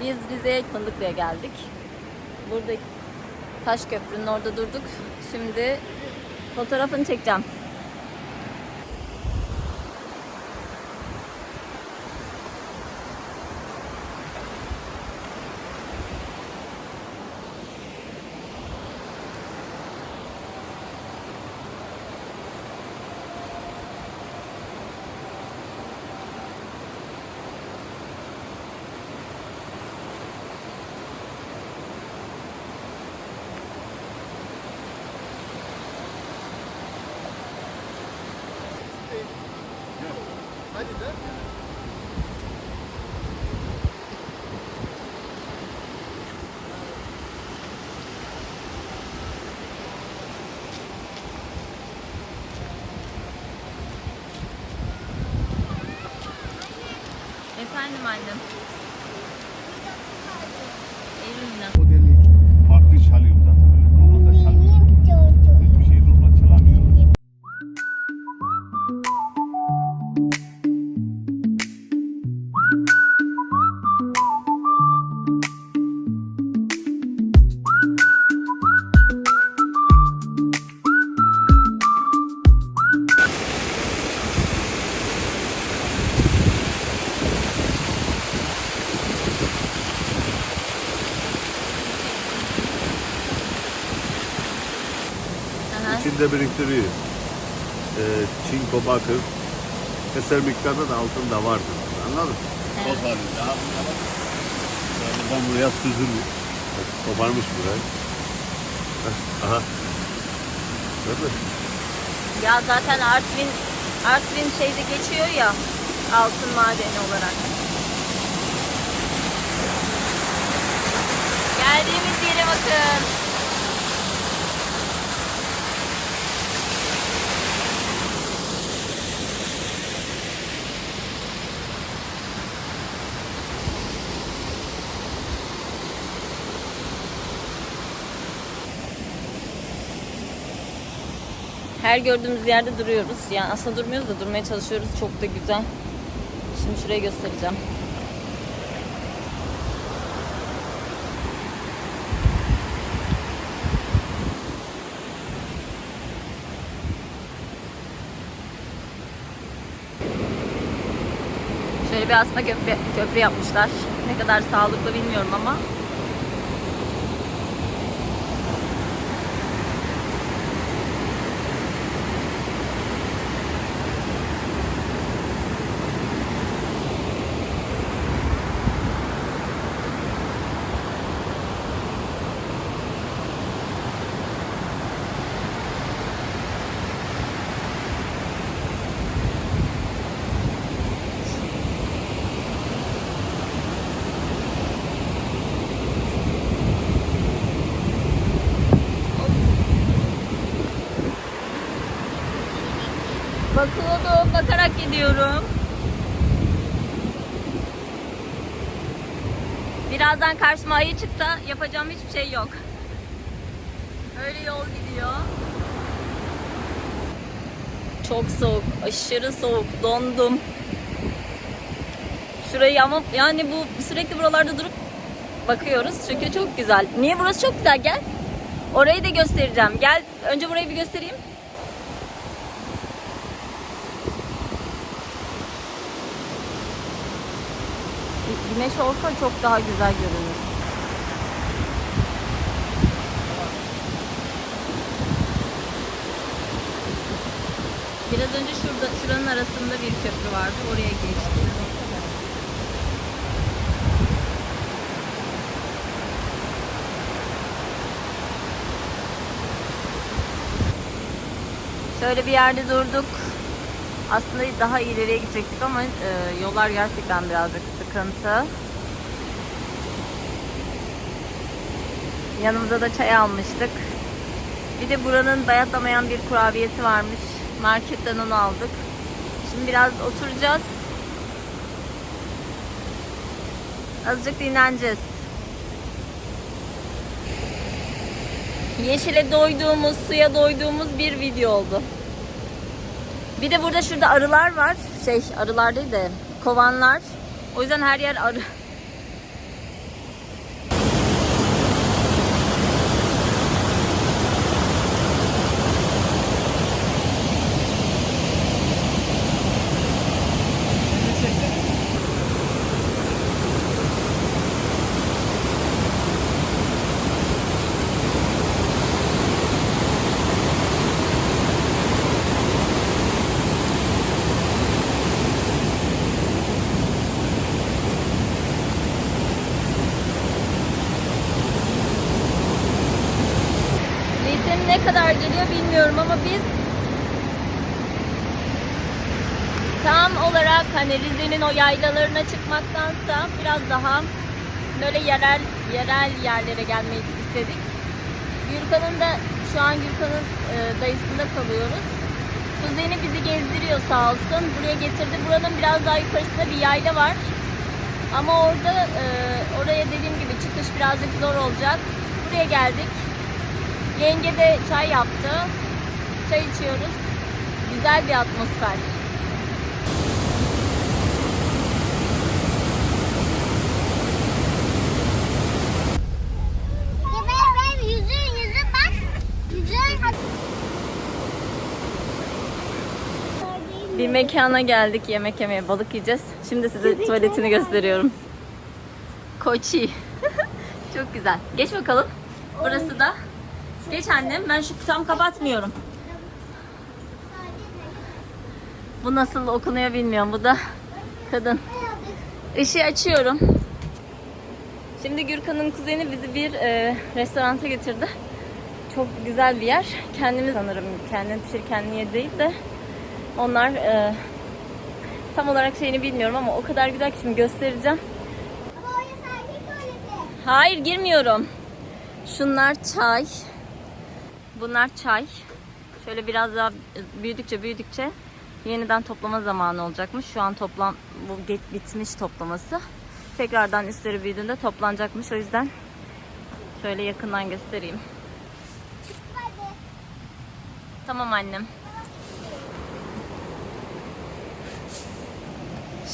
Biz Rize'ye Fındıklı'ya geldik. Burada Taş Köprü'nün orada durduk. Şimdi fotoğrafını çekeceğim. Efendim annem. İçinde biriktiriyor. Ee, çinko bakır. Eser miktarda da altında vardır. Anladın mı? Evet. Toz halinde. Yani Buradan buraya süzülmüş. Koparmış burayı. Aha. Gördün mü? Ya zaten Artvin Artvin şeyde geçiyor ya altın madeni olarak. Her gördüğümüz yerde duruyoruz. Yani aslında durmuyoruz da durmaya çalışıyoruz. Çok da güzel. Şimdi şurayı göstereceğim. Şöyle bir asma köprü, köprü yapmışlar. Ne kadar sağlıklı bilmiyorum ama bakarak gidiyorum. Birazdan karşıma ayı çıksa yapacağım hiçbir şey yok. Öyle yol gidiyor. Çok soğuk, aşırı soğuk, dondum. Şurayı ama yani bu sürekli buralarda durup bakıyoruz çünkü çok güzel. Niye burası çok güzel gel. Orayı da göstereceğim. Gel önce burayı bir göstereyim. Güneş olsa çok daha güzel görünür. Biraz önce şurada, şuranın arasında bir köprü vardı. Oraya geçtim. Şöyle bir yerde durduk. Aslında daha ileriye gidecektik ama e, yollar gerçekten birazcık sıkıntı. Yanımıza da çay almıştık. Bir de buranın bayatlamayan bir kurabiyesi varmış. Marketten onu aldık. Şimdi biraz oturacağız. Azıcık dinleneceğiz. yeşile doyduğumuz, suya doyduğumuz bir video oldu. Bir de burada şurada arılar var. Şey arılar değil de kovanlar. ओजन हार bilmiyorum ama biz tam olarak hani Rize'nin o yaylalarına çıkmaktansa biraz daha böyle yerel yerel yerlere gelmeyi istedik. Gürkan'ın da şu an Gürkan'ın e, dayısında kalıyoruz. Kuzeni bizi gezdiriyor sağ olsun. Buraya getirdi. Buranın biraz daha yukarısında bir yayla var. Ama orada e, oraya dediğim gibi çıkış birazcık zor olacak. Buraya geldik. Yenge de çay yaptı. Çay içiyoruz. Güzel bir atmosfer. Bir mekana geldik yemek yemeye. Balık yiyeceğiz. Şimdi size tuvaletini gösteriyorum. Koçi. Çok güzel. Geç bakalım. Burası da. Geç annem. Ben şu tam kapatmıyorum. Bu nasıl okunuyor bilmiyorum. Bu da kadın. Işığı açıyorum. Şimdi Gürkan'ın kuzeni bizi bir e, restoranta getirdi. Çok güzel bir yer. Kendimiz sanırım kendin pişir kendin değil de onlar e, tam olarak şeyini bilmiyorum ama o kadar güzel ki şimdi göstereceğim. Hayır girmiyorum. Şunlar çay. Bunlar çay. Şöyle biraz daha büyüdükçe büyüdükçe yeniden toplama zamanı olacakmış. Şu an toplam bu bitmiş toplaması. Tekrardan üstleri büyüdüğünde toplanacakmış. O yüzden şöyle yakından göstereyim. Tamam annem.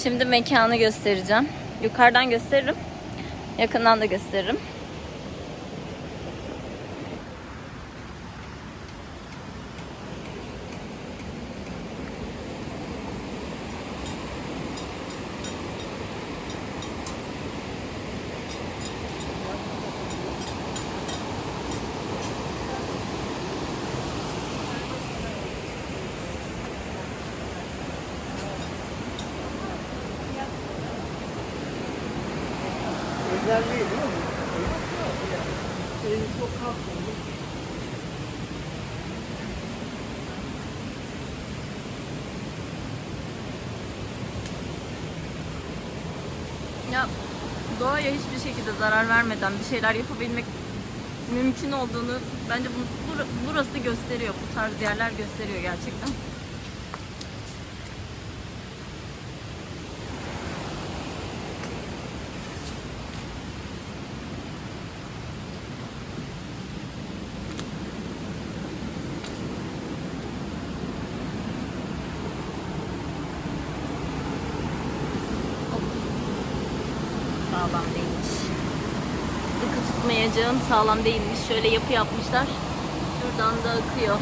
Şimdi mekanı göstereceğim. Yukarıdan gösteririm. Yakından da gösteririm. Ya doğaya hiçbir şekilde zarar vermeden bir şeyler yapabilmek mümkün olduğunu bence bu, bur- burası gösteriyor. Bu tarz yerler gösteriyor gerçekten. Sağlam değilmiş. Tutmayacağım sağlam değilmiş. Şöyle yapı yapmışlar. Şuradan da akıyor.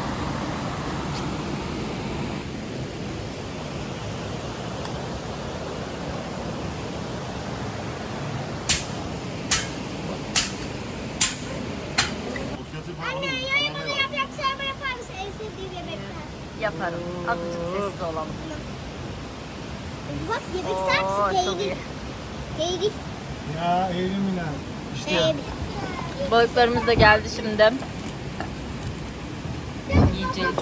Anne yarın bana yaprak sarma yapar mısın? En sevdiğim. Yaparım. Azıcık sessiz olalım. Bak yemek Oo, misin? çok iyi. Peyrik. Peyrik. Ya elimine. İşte Peyrik. Balıklarımız da geldi şimdi. Yiyeceğiz.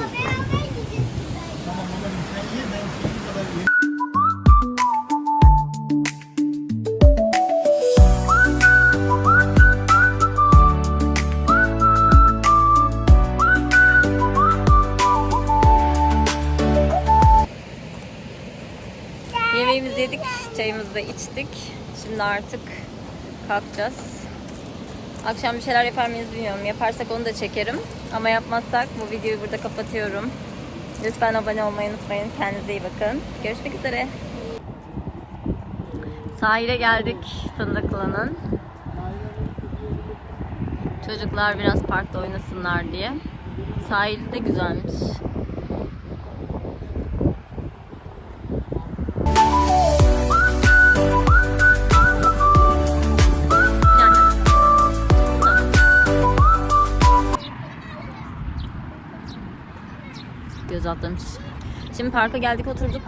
Yemeğimizi yedik, çayımızı da içtik. Şimdi artık kalkacağız. Akşam bir şeyler yapar mıyız bilmiyorum. Yaparsak onu da çekerim. Ama yapmazsak bu videoyu burada kapatıyorum. Lütfen abone olmayı unutmayın. Kendinize iyi bakın. Görüşmek üzere. Sahile geldik Fındıklı'nın. Çocuklar biraz parkta oynasınlar diye. Sahil de güzelmiş. Göz atlamış. Şimdi parka geldik oturduk.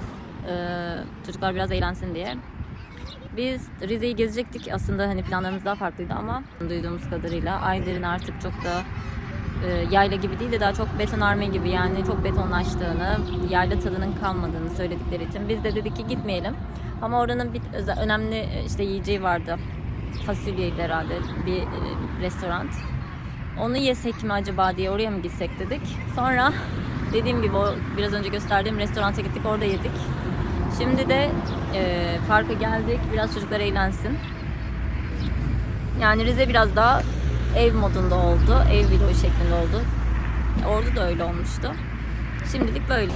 Ee, çocuklar biraz eğlensin diye. Biz Rize'yi gezecektik aslında hani planlarımız daha farklıydı ama duyduğumuz kadarıyla Ayder'in artık çok da e, yayla gibi değil de daha çok betonarme gibi yani çok betonlaştığını, yayla tadının kalmadığını söyledikleri için biz de dedik ki gitmeyelim. Ama oranın bir özel, önemli e, işte yiyeceği vardı. Fasulyeydi herhalde bir e, restoran. Onu yesek mi acaba diye oraya mı gitsek dedik. Sonra dediğim gibi o biraz önce gösterdiğim restoranta gittik orada yedik. Şimdi de e, parka geldik. Biraz çocuklar eğlensin. Yani Rize biraz daha ev modunda oldu. Ev vlogu şeklinde oldu. Orada da öyle olmuştu. Şimdilik böyle.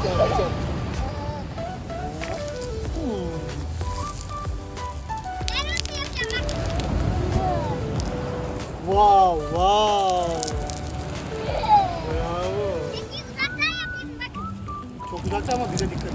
Wow, wow. Çok